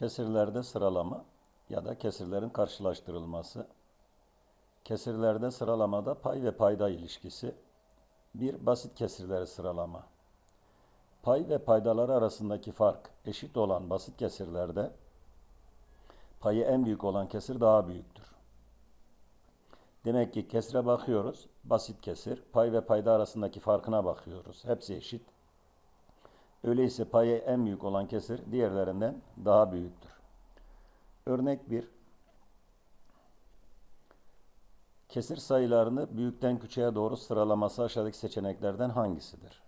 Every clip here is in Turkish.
Kesirlerde sıralama ya da kesirlerin karşılaştırılması. Kesirlerde sıralamada pay ve payda ilişkisi. Bir basit kesirleri sıralama. Pay ve paydalar arasındaki fark eşit olan basit kesirlerde payı en büyük olan kesir daha büyüktür. Demek ki kesire bakıyoruz. Basit kesir. Pay ve payda arasındaki farkına bakıyoruz. Hepsi eşit. Öyleyse payı en büyük olan kesir diğerlerinden daha büyüktür. Örnek 1. Kesir sayılarını büyükten küçüğe doğru sıralaması aşağıdaki seçeneklerden hangisidir?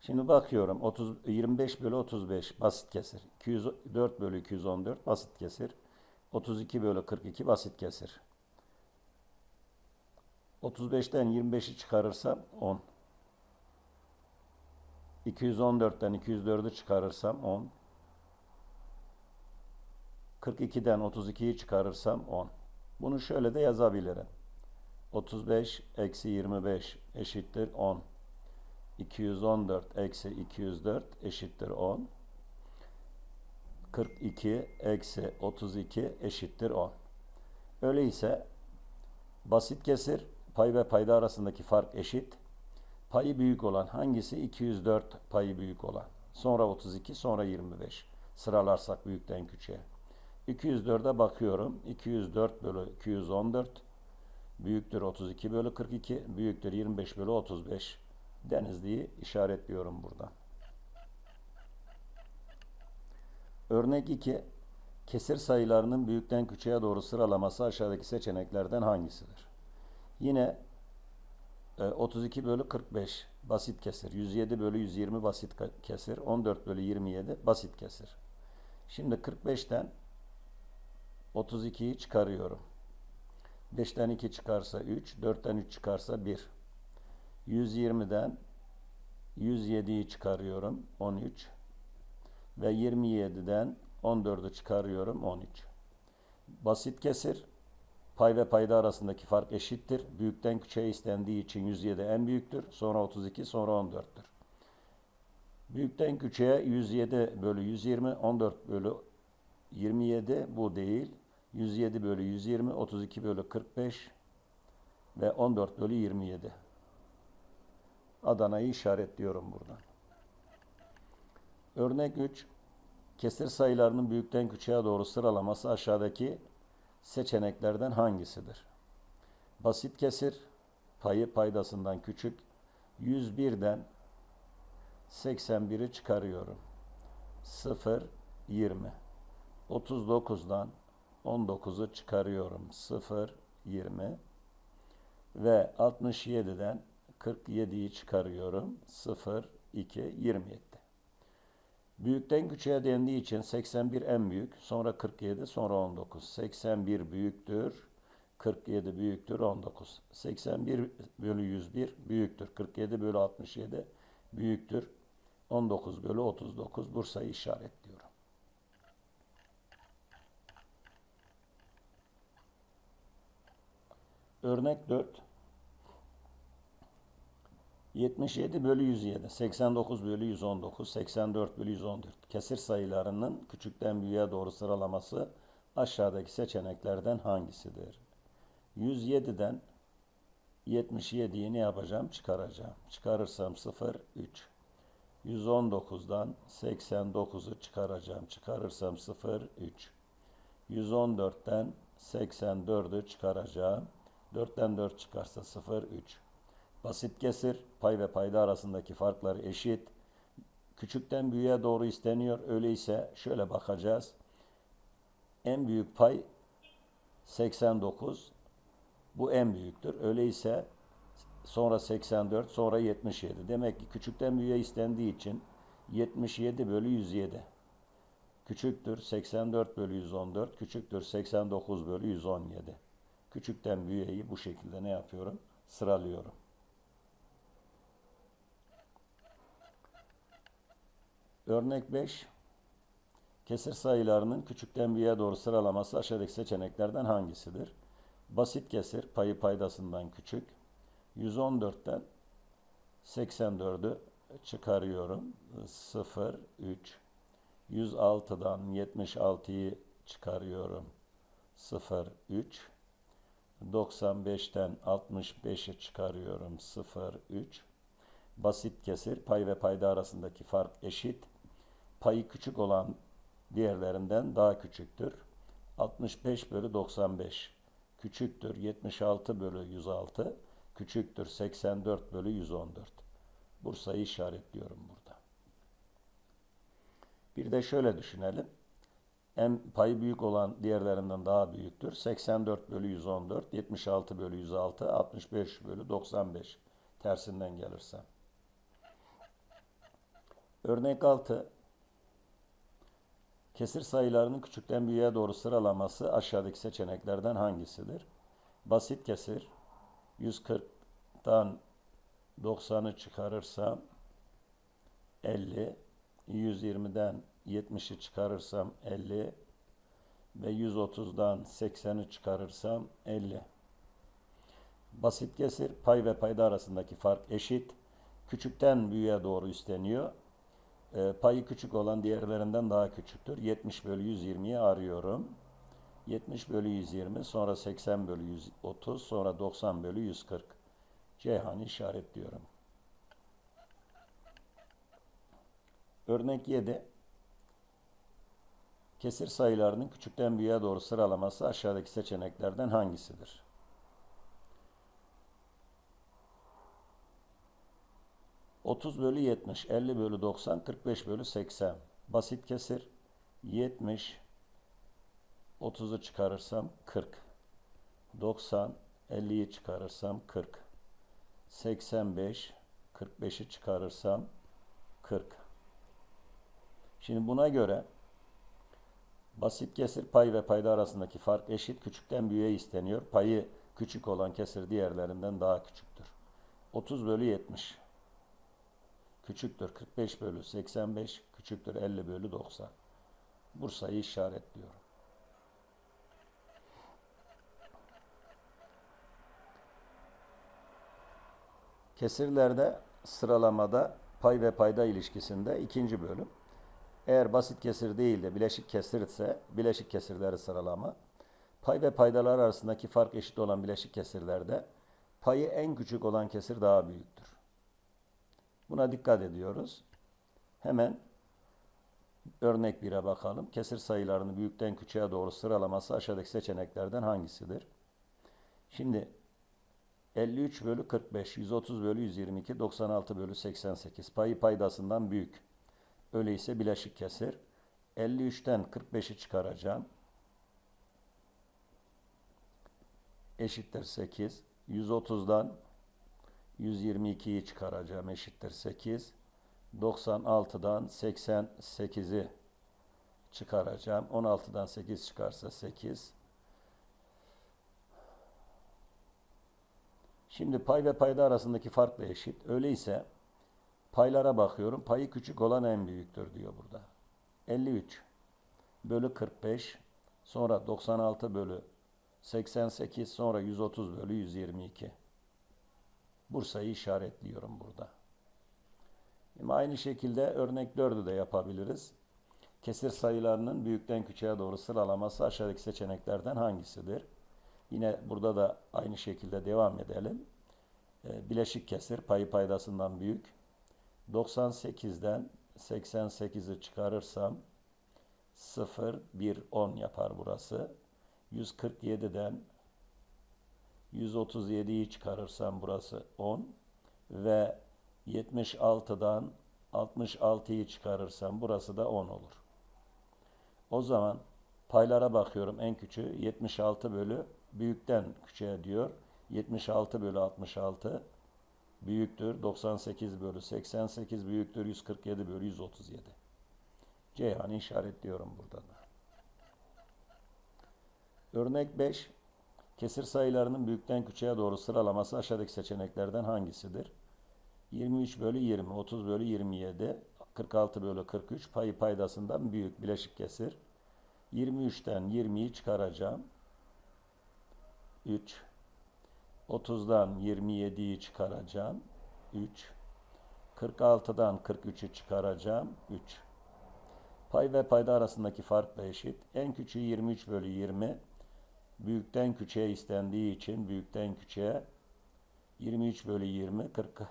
Şimdi bakıyorum 30, 25 bölü 35 basit kesir. 204 bölü 214 basit kesir. 32 bölü 42 basit kesir. 35'ten 25'i çıkarırsam 10. 214'ten 204'ü çıkarırsam 10. 42'den 32'yi çıkarırsam 10. Bunu şöyle de yazabilirim. 35 eksi 25 eşittir 10. 214 eksi 204 eşittir 10. 42 eksi 32 eşittir 10. Öyleyse basit kesir pay ve payda arasındaki fark eşit. Payı büyük olan hangisi? 204 payı büyük olan. Sonra 32, sonra 25. Sıralarsak büyükten küçüğe. 204'e bakıyorum. 204 bölü 214 büyüktür 32 bölü 42 büyüktür 25 bölü 35. Denizli'yi işaretliyorum burada. Örnek 2. Kesir sayılarının büyükten küçüğe doğru sıralaması aşağıdaki seçeneklerden hangisidir? Yine 32 bölü 45 basit kesir. 107 bölü 120 basit kesir. 14 bölü 27 basit kesir. Şimdi 45'ten 32'yi çıkarıyorum. 5'ten 2 çıkarsa 3, 4'ten 3 çıkarsa 1. 120'den 107'yi çıkarıyorum 13 ve 27'den 14'ü çıkarıyorum 13. Basit kesir pay ve payda arasındaki fark eşittir. Büyükten küçüğe istendiği için 107 en büyüktür. Sonra 32 sonra 14'tür. Büyükten küçüğe 107 bölü 120 14 bölü 27 bu değil. 107 bölü 120 32 bölü 45 ve 14 bölü 27. Adana'yı işaretliyorum buradan. Örnek 3. Kesir sayılarının büyükten küçüğe doğru sıralaması aşağıdaki seçeneklerden hangisidir? Basit kesir, payı paydasından küçük, 101'den 81'i çıkarıyorum. 0, 20. 39'dan 19'u çıkarıyorum. 0, 20. Ve 67'den 47'yi çıkarıyorum. 0, 2, 27. Büyükten küçüğe dendiği için 81 en büyük, sonra 47, sonra 19. 81 büyüktür, 47 büyüktür, 19. 81 bölü 101 büyüktür, 47 bölü 67 büyüktür, 19 bölü 39. Bursa'yı işaretliyorum. Örnek 4. 77 bölü 107, 89 bölü 119, 84 bölü 114 kesir sayılarının küçükten büyüğe doğru sıralaması aşağıdaki seçeneklerden hangisidir? 107'den 77'yi ne yapacağım? Çıkaracağım. Çıkarırsam 0, 3. 119'dan 89'u çıkaracağım. Çıkarırsam 0, 3. 114'ten 84'ü çıkaracağım. 4'ten 4 çıkarsa 0, 3. Basit kesir, pay ve payda arasındaki farkları eşit. Küçükten büyüğe doğru isteniyor. Öyleyse şöyle bakacağız. En büyük pay 89. Bu en büyüktür. Öyleyse sonra 84, sonra 77. Demek ki küçükten büyüğe istendiği için 77 bölü 107. Küçüktür 84 bölü 114, küçüktür 89 bölü 117. Küçükten büyüğeyi bu şekilde ne yapıyorum? Sıralıyorum. Örnek 5. Kesir sayılarının küçükten büyüğe doğru sıralaması aşağıdaki seçeneklerden hangisidir? Basit kesir payı paydasından küçük. 114'ten 84'ü çıkarıyorum. 0, 3. 106'dan 76'yı çıkarıyorum. 0, 3. 95'ten 65'i çıkarıyorum. 0, 3. Basit kesir. Pay ve payda arasındaki fark eşit. Payı küçük olan diğerlerinden daha küçüktür. 65 bölü 95 küçüktür. 76 bölü 106 küçüktür. 84 bölü 114. Bursa'yı işaretliyorum burada. Bir de şöyle düşünelim. En payı büyük olan diğerlerinden daha büyüktür. 84 bölü 114, 76 bölü 106, 65 bölü 95 tersinden gelirse. Örnek 6. Kesir sayılarının küçükten büyüğe doğru sıralaması aşağıdaki seçeneklerden hangisidir? Basit kesir 140'tan 90'ı çıkarırsam 50, 120'den 70'i çıkarırsam 50 ve 130'dan 80'i çıkarırsam 50. Basit kesir pay ve payda arasındaki fark eşit. Küçükten büyüğe doğru üstleniyor. E, payı küçük olan diğerlerinden daha küçüktür. 70 bölü 120'yi arıyorum. 70 bölü 120 sonra 80 bölü 130 sonra 90 bölü 140. Ceyhan'ı işaretliyorum. Örnek 7. Kesir sayılarının küçükten büyüğe doğru sıralaması aşağıdaki seçeneklerden hangisidir? Otuz bölü 70, 50 bölü 90, 45 bölü 80. Basit kesir. 70, 30'u çıkarırsam 40. 90, 50'yi çıkarırsam 40. 85, 45'i çıkarırsam 40. Şimdi buna göre Basit kesir pay ve payda arasındaki fark eşit. Küçükten büyüğe isteniyor. Payı küçük olan kesir diğerlerinden daha küçüktür. 30 bölü 70 küçüktür. 45 bölü 85 küçüktür. 50 bölü 90. Bursa'yı işaretliyorum. Kesirlerde sıralamada pay ve payda ilişkisinde ikinci bölüm. Eğer basit kesir değil de bileşik kesir ise bileşik kesirleri sıralama. Pay ve paydalar arasındaki fark eşit olan bileşik kesirlerde payı en küçük olan kesir daha büyüktür. Buna dikkat ediyoruz. Hemen örnek 1'e bakalım. Kesir sayılarını büyükten küçüğe doğru sıralaması aşağıdaki seçeneklerden hangisidir? Şimdi 53 bölü 45, 130 bölü 122, 96 bölü 88. Payı paydasından büyük. Öyleyse bileşik kesir. 53'ten 45'i çıkaracağım. Eşittir 8. 130'dan 122'yi çıkaracağım. Eşittir 8. 96'dan 88'i çıkaracağım. 16'dan 8 çıkarsa 8. Şimdi pay ve payda arasındaki fark da eşit. Öyleyse Paylara bakıyorum. Payı küçük olan en büyüktür diyor burada. 53 bölü 45 sonra 96 bölü 88 sonra 130 bölü 122. Bursa'yı işaretliyorum burada. Şimdi aynı şekilde örnek 4'ü de yapabiliriz. Kesir sayılarının büyükten küçüğe doğru sıralaması aşağıdaki seçeneklerden hangisidir? Yine burada da aynı şekilde devam edelim. Ee, bileşik kesir payı paydasından büyük. 98'den 88'i çıkarırsam 0, 1, 10 yapar burası. 147'den 137'yi çıkarırsam burası 10 ve 76'dan 66'yı çıkarırsam burası da 10 olur. O zaman paylara bakıyorum en küçüğü 76 bölü büyükten küçüğe diyor. 76 bölü 66 büyüktür 98 bölü 88 büyüktür 147 bölü 137. Ceyhan'ı işaretliyorum burada da. Örnek 5. Kesir sayılarının büyükten küçüğe doğru sıralaması aşağıdaki seçeneklerden hangisidir? 23 bölü 20, 30 bölü 27, 46 bölü 43 payı paydasından büyük bileşik kesir. 23'ten 20'yi çıkaracağım. 3 30'dan 27'yi çıkaracağım. 3. 46'dan 43'ü çıkaracağım. 3. Pay ve payda arasındaki fark da eşit. En küçüğü 23 bölü 20. Büyükten küçüğe istendiği için büyükten küçüğe 23 bölü 20 40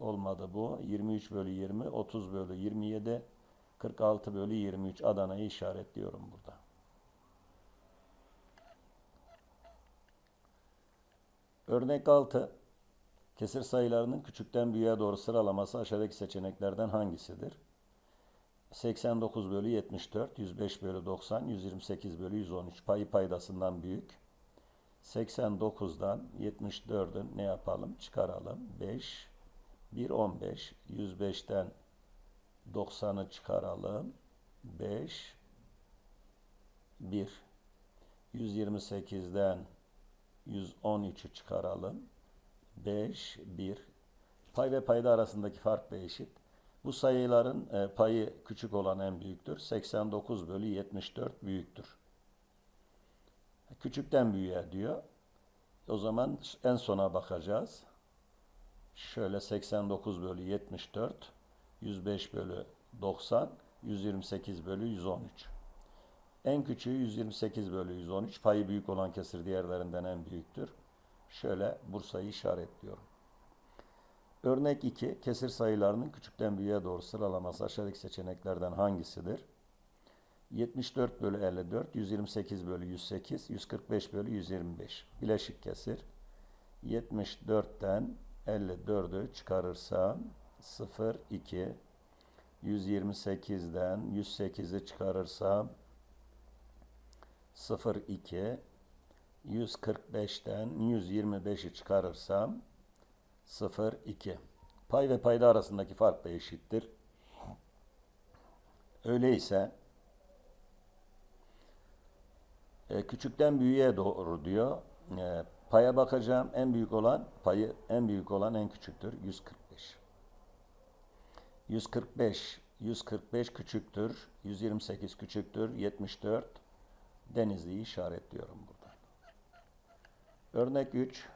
olmadı bu. 23 bölü 20 30 bölü 27 46 bölü 23 Adana'yı işaretliyorum burada. Örnek 6. Kesir sayılarının küçükten büyüğe doğru sıralaması aşağıdaki seçeneklerden hangisidir? 89 bölü 74, 105 bölü 90, 128 bölü 113 payı paydasından büyük. 89'dan 74'ün ne yapalım? Çıkaralım. 5, 1, 15. 105'ten 90'ı çıkaralım. 5, 1. 128'den 113'ü çıkaralım. 5, 1. Pay ve payda arasındaki fark da eşit. Bu sayıların e, payı küçük olan en büyüktür. 89 bölü 74 büyüktür. Küçükten büyüğe diyor. O zaman en sona bakacağız. Şöyle 89 bölü 74, 105 bölü 90, 128 bölü 113. En küçüğü 128 bölü 113. Payı büyük olan kesir diğerlerinden en büyüktür. Şöyle Bursa'yı işaretliyorum. Örnek 2. Kesir sayılarının küçükten büyüğe doğru sıralaması aşağıdaki seçeneklerden hangisidir? 74 bölü 54, 128 bölü 108, 145 bölü 125. Bileşik kesir. 74'ten 54'ü çıkarırsam 0, 2. 128'den 108'i çıkarırsam 0, 2. 145'ten 125'i çıkarırsam 0, 2. Pay ve payda arasındaki fark da eşittir. Öyleyse e, küçükten büyüğe doğru diyor. E, paya bakacağım. En büyük olan payı en büyük olan en küçüktür. 145. 145 145 küçüktür. 128 küçüktür. 74 Denizli'yi işaretliyorum burada. Örnek 3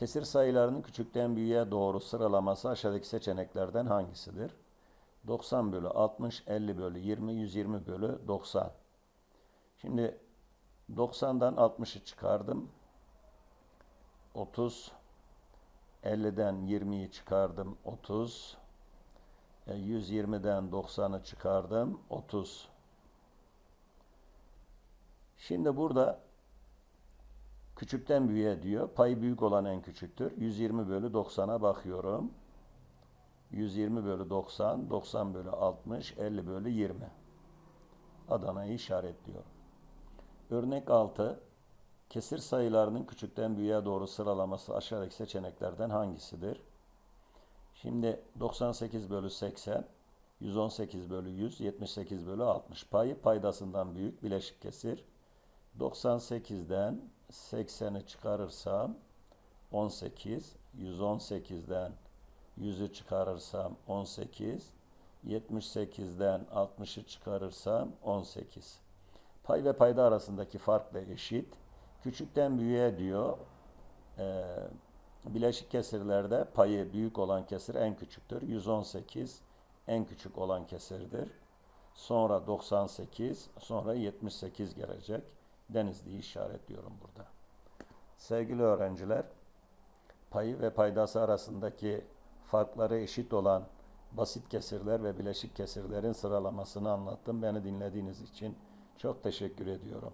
Kesir sayılarının küçükten büyüğe doğru sıralaması aşağıdaki seçeneklerden hangisidir? 90 bölü 60, 50 bölü 20, 120 bölü 90. Şimdi 90'dan 60'ı çıkardım. 30. 50'den 20'yi çıkardım. 30. E, 120'den 90'ı çıkardım. 30. Şimdi burada küçükten büyüğe diyor. Payı büyük olan en küçüktür. 120 bölü 90'a bakıyorum. 120 bölü 90, 90 bölü 60, 50 bölü 20. Adana'yı işaretliyorum. Örnek 6. Kesir sayılarının küçükten büyüğe doğru sıralaması aşağıdaki seçeneklerden hangisidir? Şimdi 98 bölü 80, 118 bölü 100, 78 bölü 60. Payı paydasından büyük bileşik kesir. 98'den 80'i çıkarırsam 18, 118'den 100'ü çıkarırsam 18, 78'den 60'ı çıkarırsam 18. Pay ve payda arasındaki fark da eşit. Küçükten büyüğe diyor. Ee, bileşik kesirlerde payı büyük olan kesir en küçüktür. 118 en küçük olan kesirdir. Sonra 98, sonra 78 gelecek. Denizli'yi işaretliyorum burada. Sevgili öğrenciler, payı ve paydası arasındaki farkları eşit olan basit kesirler ve bileşik kesirlerin sıralamasını anlattım. Beni dinlediğiniz için çok teşekkür ediyorum.